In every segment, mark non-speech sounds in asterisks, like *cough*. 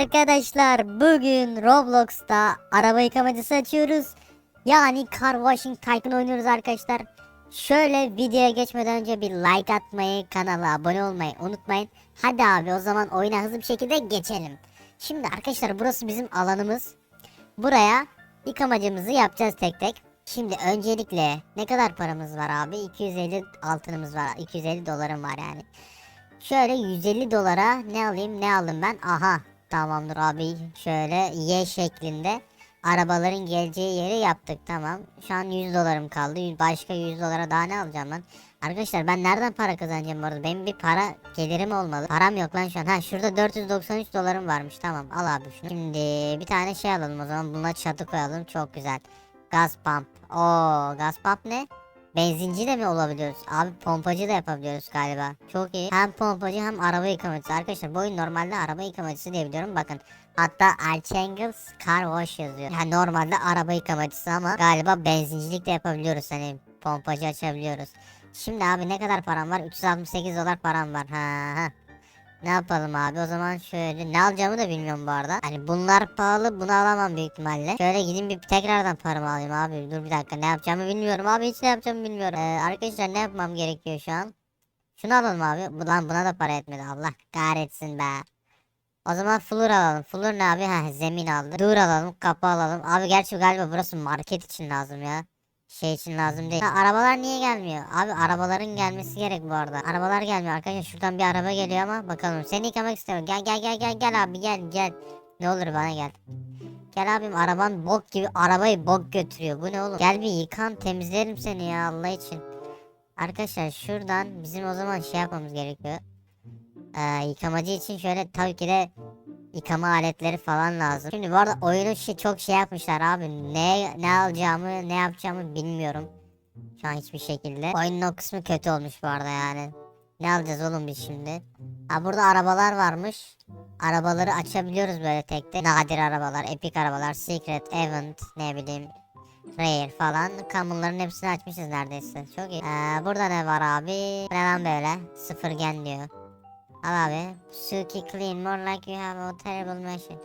Arkadaşlar bugün Roblox'ta araba yıkamacısı açıyoruz. Yani Car Washing Tycoon oynuyoruz arkadaşlar. Şöyle videoya geçmeden önce bir like atmayı, kanala abone olmayı unutmayın. Hadi abi o zaman oyuna hızlı bir şekilde geçelim. Şimdi arkadaşlar burası bizim alanımız. Buraya yıkamacımızı yapacağız tek tek. Şimdi öncelikle ne kadar paramız var abi? 250 altınımız var. 250 dolarım var yani. Şöyle 150 dolara ne alayım ne aldım ben? Aha tamamdır abi. Şöyle Y şeklinde arabaların geleceği yeri yaptık tamam. Şu an 100 dolarım kaldı. Başka 100 dolara daha ne alacağım ben? Arkadaşlar ben nereden para kazanacağım bu arada? Benim bir para gelirim olmalı. Param yok lan şu an. Ha şurada 493 dolarım varmış tamam al abi şunu. Şimdi bir tane şey alalım o zaman. Buna çatı koyalım çok güzel. Gaz pump. Oo gaz pump ne? Benzinci de mi olabiliyoruz? Abi pompacı da yapabiliyoruz galiba. Çok iyi. Hem pompacı hem araba yıkamacısı. Arkadaşlar bu oyun normalde araba yıkamacısı diye biliyorum. Bakın hatta Archangels Car Wash yazıyor. Yani normalde araba yıkamacısı ama galiba benzincilik de yapabiliyoruz. Hani pompacı açabiliyoruz. Şimdi abi ne kadar param var? 368 dolar param var. Ha ha. Ne yapalım abi o zaman şöyle ne alacağımı da bilmiyorum bu arada. Hani bunlar pahalı bunu alamam büyük ihtimalle. Şöyle gideyim bir tekrardan paramı alayım abi. Dur bir dakika ne yapacağımı bilmiyorum abi hiç ne yapacağımı bilmiyorum. Ee, arkadaşlar ne yapmam gerekiyor şu an? Şunu alalım abi. Lan buna da para etmedi Allah kahretsin be. O zaman flur alalım. Flur ne abi? Ha zemin aldı. Dur alalım kapı alalım. Abi gerçi galiba burası market için lazım ya. Şey için lazım değil. Ha, arabalar niye gelmiyor? Abi arabaların gelmesi gerek bu arada. Arabalar gelmiyor arkadaşlar. Şuradan bir araba geliyor ama bakalım. Seni yıkamak istiyorum. Gel gel gel gel gel abi gel gel. Ne olur bana gel. Gel abim araban bok gibi arabayı bok götürüyor. Bu ne oğlum? Gel bir yıkan temizlerim seni ya Allah için. Arkadaşlar şuradan bizim o zaman şey yapmamız gerekiyor. Ee, yıkamacı için şöyle tabii ki de yıkama aletleri falan lazım. Şimdi bu arada oyunu şey, çok şey yapmışlar abi. Ne ne alacağımı ne yapacağımı bilmiyorum. Şu an hiçbir şekilde. Oyunun o kısmı kötü olmuş bu arada yani. Ne alacağız oğlum biz şimdi? Ha burada arabalar varmış. Arabaları açabiliyoruz böyle tek tek. Nadir arabalar, epik arabalar, secret, event, ne bileyim. Rare falan. Kamınların hepsini açmışız neredeyse. Çok iyi. Ee, burada ne var abi? Lan böyle? Sıfır gen diyor. Al abi. Suki clean more like you have a terrible machine.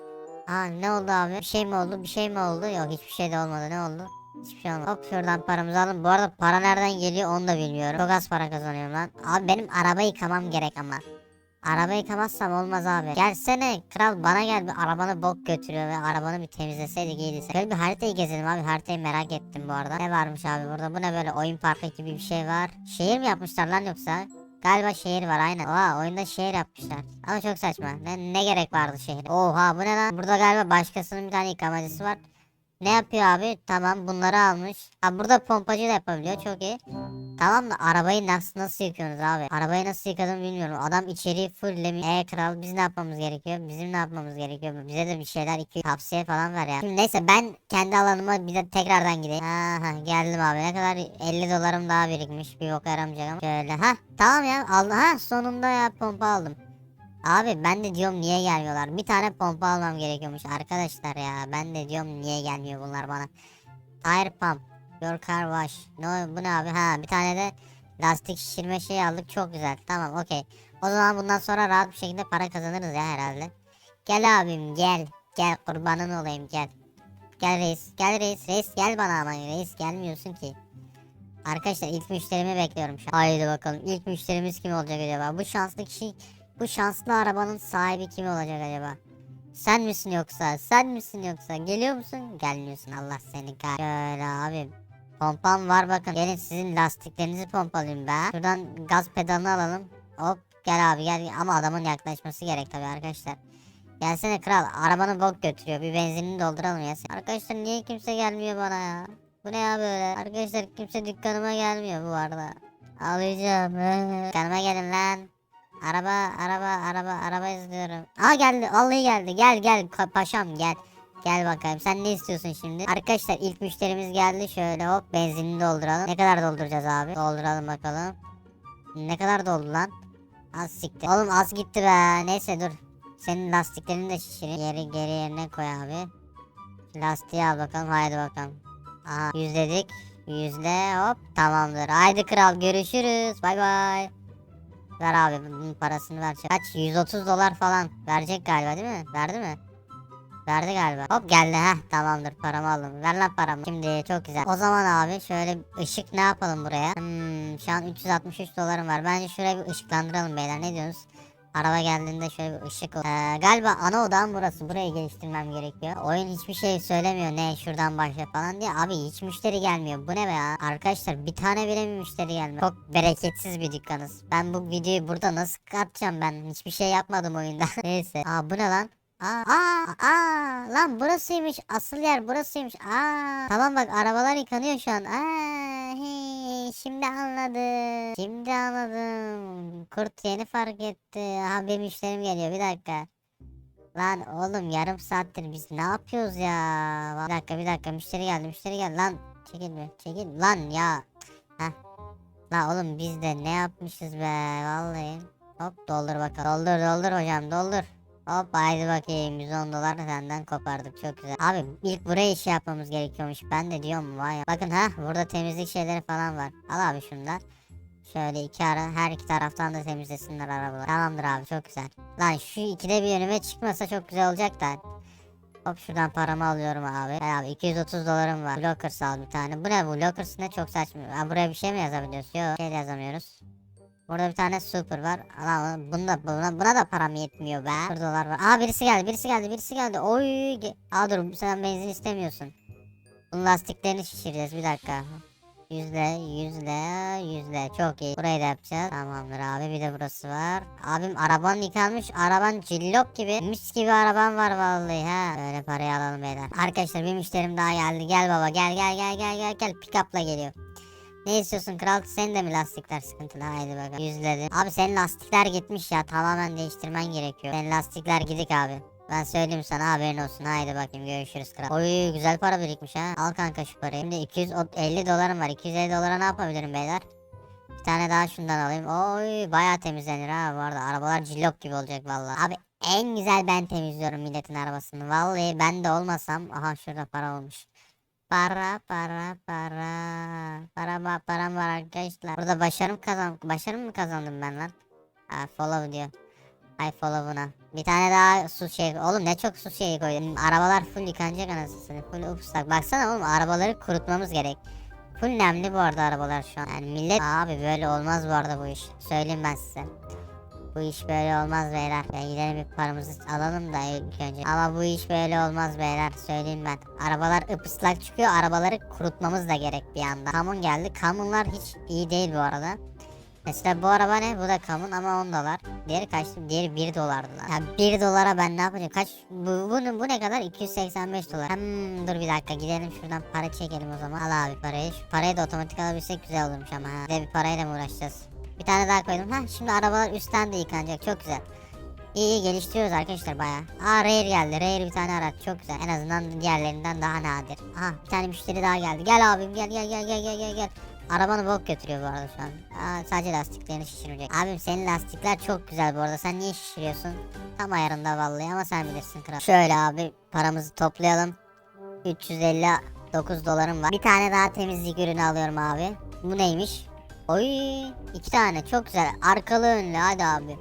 Aa ne oldu abi? Bir şey mi oldu? Bir şey mi oldu? Yok hiçbir şey de olmadı. Ne oldu? Hiçbir şey olmadı. Hop şuradan paramızı alın. Bu arada para nereden geliyor onu da bilmiyorum. Çok az para kazanıyorum lan. Abi benim araba yıkamam gerek ama. Araba yıkamazsam olmaz abi. Gelsene kral bana gel bir arabanı bok götürüyor ve arabanı bir temizleseydik iyiydi. Şöyle bir haritayı gezelim abi haritayı merak ettim bu arada. Ne varmış abi burada bu ne böyle oyun parkı gibi bir şey var. Şehir mi yapmışlar lan yoksa? Galiba şehir var aynen. Oha oyunda şehir yapmışlar. Ama çok saçma. Ne, ne gerek vardı şehir? Oha bu ne lan? Burada galiba başkasının bir tane yıkamacısı var. Ne yapıyor abi? Tamam bunları almış. Ha burada pompacı da yapabiliyor çok iyi. Tamam da arabayı nasıl nasıl yıkıyorsunuz abi? Arabayı nasıl yıkadığımı bilmiyorum. Adam içeriği fulllemiş. E kral biz ne yapmamız gerekiyor? Bizim ne yapmamız gerekiyor? Bize de bir şeyler iki tavsiye falan ver ya. Şimdi neyse ben kendi alanıma bir de tekrardan gideyim. Aha geldim abi. Ne kadar 50 dolarım daha birikmiş. Bir boka yaramayacak ama. Şöyle ha tamam ya aldım. Ha sonunda ya pompa aldım. Abi ben de diyorum niye gelmiyorlar? Bir tane pompa almam gerekiyormuş arkadaşlar ya. Ben de diyorum niye gelmiyor bunlar bana. Tire pump. Your car wash. Ne bu ne abi? Ha bir tane de lastik şişirme şeyi aldık. Çok güzel. Tamam okey. O zaman bundan sonra rahat bir şekilde para kazanırız ya herhalde. Gel abim gel. Gel kurbanın olayım gel. Gel reis. Gel reis. Reis gel bana ama reis gelmiyorsun ki. Arkadaşlar ilk müşterimi bekliyorum şu an. Haydi bakalım ilk müşterimiz kim olacak acaba? Bu şanslı kişi bu şanslı arabanın sahibi kim olacak acaba? Sen misin yoksa? Sen misin yoksa? Geliyor musun? Gelmiyorsun. Allah seni kah. Şöyle abi. Pompam var bakın. Gelin sizin lastiklerinizi pompalayayım be. Şuradan gaz pedalını alalım. Hop gel abi gel. Ama adamın yaklaşması gerek tabii arkadaşlar. Gelsene kral. Arabanı bok götürüyor. Bir benzinini dolduralım ya. Arkadaşlar niye kimse gelmiyor bana ya? Bu ne ya böyle? Arkadaşlar kimse dükkanıma gelmiyor bu arada. Alacağım. *laughs* Dükkanıma gelin lan. Araba, araba, araba, araba izliyorum. Aa geldi, vallahi geldi. Gel gel paşam gel. Gel bakalım. Sen ne istiyorsun şimdi? Arkadaşlar ilk müşterimiz geldi. Şöyle hop benzinini dolduralım. Ne kadar dolduracağız abi? Dolduralım bakalım. Ne kadar doldu lan? Az siktir. Oğlum az gitti be. Neyse dur. Senin lastiklerini de şişireyim. Geri geri yerine koy abi. Lastiği al bakalım. Haydi bakalım. Aha yüzledik. Yüzle hop tamamdır. Haydi kral görüşürüz. Bay bay. Ver abi bunun parasını ver. Kaç? 130 dolar falan. Verecek galiba değil mi? Verdi mi? Verdi galiba. Hop geldi ha tamamdır paramı aldım. Ver lan paramı. Şimdi çok güzel. O zaman abi şöyle ışık ne yapalım buraya? Hmm, şu an 363 dolarım var. Bence şuraya bir ışıklandıralım beyler ne diyorsunuz? Araba geldiğinde şöyle bir ışık ol. Ee, galiba ana odam burası. Burayı geliştirmem gerekiyor. Oyun hiçbir şey söylemiyor. Ne şuradan başla falan diye. Abi hiç müşteri gelmiyor. Bu ne be ya? Arkadaşlar bir tane bile mi müşteri gelmiyor? Çok bereketsiz bir dükkanız. Ben bu videoyu burada nasıl atacağım ben? Hiçbir şey yapmadım oyunda. *laughs* Neyse. Aa bu ne lan? Aa, aa, aa, lan burasıymış. Asıl yer burasıymış. Aa, tamam bak arabalar yıkanıyor şu an. Aa, şimdi anladım. Şimdi anladım. Kurt yeni fark etti. Aha bir müşterim geliyor. Bir dakika. Lan oğlum yarım saattir biz ne yapıyoruz ya? Bir dakika bir dakika müşteri geldi müşteri geldi lan. Çekil be çekil lan ya. Heh. Lan oğlum biz de ne yapmışız be vallahi. Hop doldur bakalım. Doldur doldur hocam doldur. Hop haydi bakayım 110 dolar senden kopardık çok güzel. Abi ilk buraya iş yapmamız gerekiyormuş. Ben de diyorum vay. Bakın ha burada temizlik şeyleri falan var. Al abi şundan. Şöyle iki ara her iki taraftan da temizlesinler arabaları. Tamamdır abi çok güzel. Lan şu ikide bir önüme çıkmasa çok güzel olacak da. Hop şuradan paramı alıyorum abi. Hey abi 230 dolarım var. Blockers al bir tane. Bu ne bu? Blockers ne çok saçma. Ha, buraya bir şey mi yazabiliyoruz? Yok şey yazamıyoruz. Burada bir tane super var. Lan bunda, buna, buna da param yetmiyor be. 1 dolar var. Aa birisi geldi birisi geldi birisi geldi. Oy. ge- Aa dur sen benzin istemiyorsun. Bunun lastiklerini şişireceğiz bir dakika. Yüzde, yüzde, yüzde. Çok iyi. Burayı da yapacağız. Tamamdır abi. Bir de burası var. Abim araban yıkanmış. Araban cillop gibi. Mis gibi araban var vallahi ha. Böyle parayı alalım beyler. Arkadaşlar bir müşterim daha geldi. Gel baba gel gel gel gel gel gel. Pick up'la geliyor. Ne istiyorsun kral? Senin de mi lastikler sıkıntılı? Haydi bakalım. Yüzledim. Abi senin lastikler gitmiş ya. Tamamen değiştirmen gerekiyor. Senin lastikler gidik abi. Ben söyleyeyim sana haberin olsun. Haydi bakayım görüşürüz kral. Oy güzel para birikmiş ha. Al kanka şu parayı. Şimdi 250 dolarım var. 250 dolara ne yapabilirim beyler? Bir tane daha şundan alayım. Oy bayağı temizlenir ha bu arada. Arabalar cillop gibi olacak vallahi. Abi en güzel ben temizliyorum milletin arabasını. Vallahi ben de olmasam. Aha şurada para olmuş. Para para para. Para ba- param var arkadaşlar. Burada başarım kazan başarım mı kazandım ben lan? Ha follow diyor. Ay follow buna. Bir tane daha su şey. Oğlum ne çok su şeyi koydum. Arabalar full yıkanacak anasını. Full ıslak. Baksana oğlum arabaları kurutmamız gerek. Full nemli bu arada arabalar şu an. Yani millet abi böyle olmaz bu arada bu iş. Söyleyeyim ben size. Bu iş böyle olmaz beyler. Ya gidelim bir paramızı alalım da ilk önce. Ama bu iş böyle olmaz beyler. Söyleyeyim ben. Arabalar ıpıslak çıkıyor. Arabaları kurutmamız da gerek bir anda. Kamun geldi. Kamunlar hiç iyi değil bu arada. Mesela bu araba ne? Bu da kamun ama 10 dolar. Diğeri kaçtı? Diğeri 1 dolardı lan. Ya 1 dolara ben ne yapacağım? Kaç? Bu, bu, bu ne kadar? 285 dolar. Hmm, dur bir dakika gidelim şuradan para çekelim o zaman. Al abi parayı. Şu parayı da otomatik alabilsek güzel olurmuş ama ha. Bir de bir parayla mı uğraşacağız? Bir tane daha koydum. Ha şimdi arabalar üstten de yıkanacak. Çok güzel. İyi iyi geliştiriyoruz arkadaşlar baya. Aa Rare geldi. Rare bir tane araç. Çok güzel. En azından diğerlerinden daha nadir. Aha bir tane müşteri daha geldi. Gel abim gel gel gel gel gel gel gel. Arabanı bok götürüyor bu arada şu an. Aa, sadece lastiklerini şişirecek. Abim senin lastikler çok güzel bu arada. Sen niye şişiriyorsun? Tam ayarında vallahi ama sen bilirsin kral. Şöyle abi paramızı toplayalım. 359 dolarım var. Bir tane daha temizlik ürünü alıyorum abi. Bu neymiş? Oy iki tane çok güzel. Arkalı önlü hadi abi.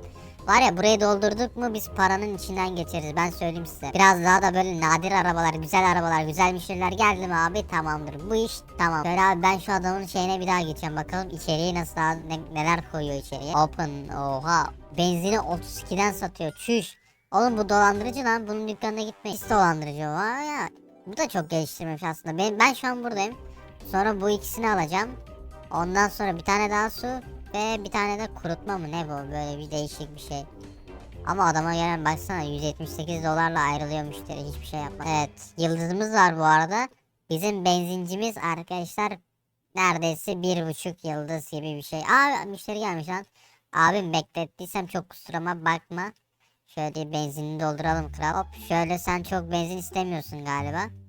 Var ya burayı doldurduk mu biz paranın içinden geçeriz ben söyleyeyim size. Biraz daha da böyle nadir arabalar, güzel arabalar, güzel müşteriler geldi mi abi tamamdır. Bu iş tamam. Şöyle abi ben şu adamın şeyine bir daha geçeceğim bakalım içeriği nasıl ne- neler koyuyor içeriye. Open oha benzini 32'den satıyor çüş. Oğlum bu dolandırıcı lan bunun dükkanına gitme. Pis dolandırıcı ha ya. Bu da çok geliştirmemiş aslında. Ben, ben şu an buradayım. Sonra bu ikisini alacağım. Ondan sonra bir tane daha su ve bir tane de kurutma mı ne bu böyle bir değişik bir şey. Ama adama gelen baksana 178 dolarla ayrılıyor müşteri hiçbir şey yapmaz. Evet yıldızımız var bu arada. Bizim benzincimiz arkadaşlar neredeyse bir buçuk yıldız gibi bir şey. Aa müşteri gelmiş lan. Abim beklettiysem çok kusuruma bakma. Şöyle benzinini dolduralım kral. Hop şöyle sen çok benzin istemiyorsun galiba.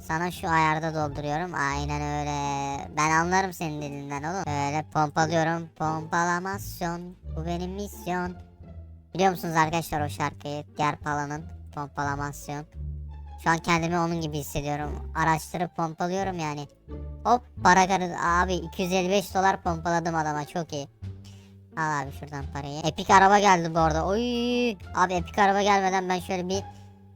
Sana şu ayarda dolduruyorum. Aynen öyle. Ben anlarım senin dilinden oğlum. Öyle pompalıyorum. Pompalamasyon. Bu benim misyon. Biliyor musunuz arkadaşlar o şarkıyı? Diğer palanın. Pompalamasyon. Şu an kendimi onun gibi hissediyorum. Araçları pompalıyorum yani. Hop para karı. Abi 255 dolar pompaladım adama çok iyi. Al abi şuradan parayı. Epik araba geldi bu arada. Oy. Abi epik araba gelmeden ben şöyle bir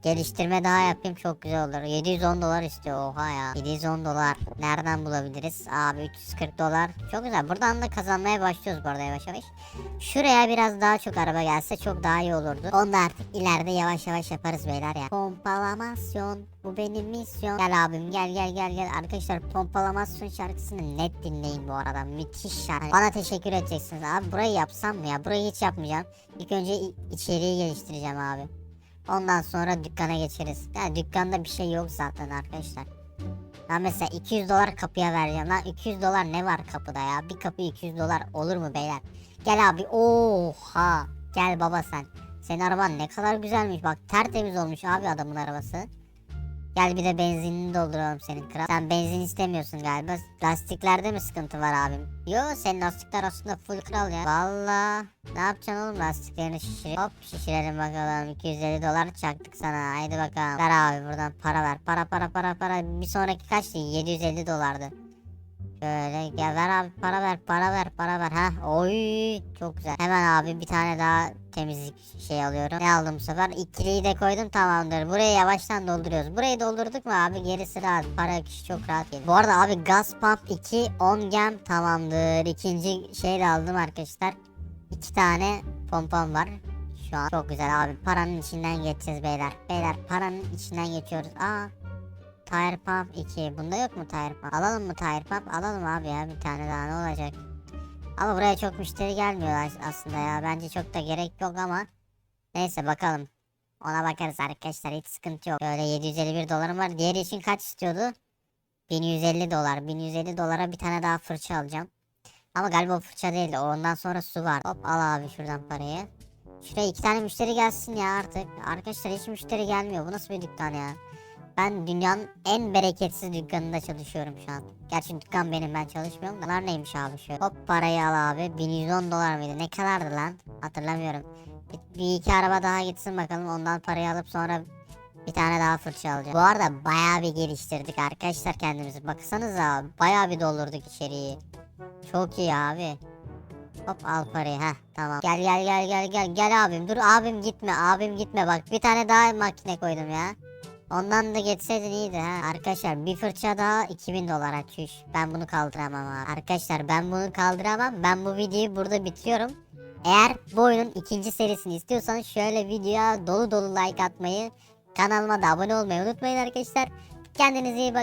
geliştirme daha yapayım çok güzel olur. 710 dolar istiyor oha ya. 710 dolar nereden bulabiliriz? Abi 340 dolar. Çok güzel. Buradan da kazanmaya başlıyoruz bu arada yavaş yavaş. Şuraya biraz daha çok araba gelse çok daha iyi olurdu. Onu da artık ileride yavaş yavaş yaparız beyler ya. Pompalamasyon bu benim misyon. Gel abim gel gel gel gel. Arkadaşlar Pompalamasyon şarkısını net dinleyin bu arada. Müthiş şarkı. Bana teşekkür edeceksiniz. Abi burayı yapsam mı ya? Burayı hiç yapmayacağım. İlk önce içeriği geliştireceğim abi. Ondan sonra dükkana geçeriz. Ya dükkanda bir şey yok zaten arkadaşlar. Ya mesela 200 dolar kapıya vereceğim lan. 200 dolar ne var kapıda ya? Bir kapı 200 dolar olur mu beyler? Gel abi. Oha! Gel baba sen. Senin araban ne kadar güzelmiş. Bak tertemiz olmuş abi adamın arabası Gel bir de benzinini dolduralım senin kral. Sen benzin istemiyorsun galiba. Lastiklerde mi sıkıntı var abim? Yo senin lastikler aslında full kral ya. Valla ne yapacaksın oğlum lastiklerini şişir Hop şişirelim bakalım. 250 dolar çaktık sana. Haydi bakalım. Ver abi buradan para ver. Para para para para. Bir sonraki kaçtı 750 dolardı Şöyle gel ver abi para ver para ver para ver. Ha oy çok güzel. Hemen abi bir tane daha temizlik şey alıyorum. Ne aldım bu sefer? İkiliyi de koydum tamamdır. Burayı yavaştan dolduruyoruz. Burayı doldurduk mu abi? Gerisi rahat. Para akışı çok rahat geliyor. Bu arada abi gaz pump 2 10 gem tamamdır. İkinci şey de aldım arkadaşlar. İki tane pompam var. Şu an çok güzel abi. Paranın içinden geçeceğiz beyler. Beyler paranın içinden geçiyoruz. Aa Tire pump 2. Bunda yok mu tire pump? Alalım mı tire pump? Alalım abi ya bir tane daha ne olacak? Ama buraya çok müşteri gelmiyor as- aslında ya. Bence çok da gerek yok ama. Neyse bakalım. Ona bakarız arkadaşlar hiç sıkıntı yok. Böyle 751 dolarım var. Diğeri için kaç istiyordu? 1150 dolar. 1150 dolara bir tane daha fırça alacağım. Ama galiba fırça değildi. Ondan sonra su var. Hop al abi şuradan parayı. Şuraya iki tane müşteri gelsin ya artık. Arkadaşlar hiç müşteri gelmiyor. Bu nasıl bir dükkan ya? Ben dünyanın en bereketsiz dükkanında çalışıyorum şu an. Gerçi dükkan benim ben çalışmıyorum da. Bunlar neymiş abi şöyle. Hop parayı al abi. 1110 dolar mıydı? Ne kadardı lan? Hatırlamıyorum. Bir, bir iki araba daha gitsin bakalım. Ondan parayı alıp sonra bir tane daha fırça alacağım. Bu arada bayağı bir geliştirdik arkadaşlar kendimizi. Baksanıza bayağı bir doldurduk içeriği. Çok iyi abi. Hop al parayı ha tamam. Gel gel gel gel gel gel abim dur abim gitme abim gitme bak bir tane daha makine koydum ya. Ondan da geçseydin iyiydi ha. Arkadaşlar bir fırça daha 2000 dolar çüş. Ben bunu kaldıramam ha. Arkadaşlar ben bunu kaldıramam. Ben bu videoyu burada bitiriyorum. Eğer bu oyunun ikinci serisini istiyorsanız şöyle videoya dolu dolu like atmayı, kanalıma da abone olmayı unutmayın arkadaşlar. Kendinize iyi bakın.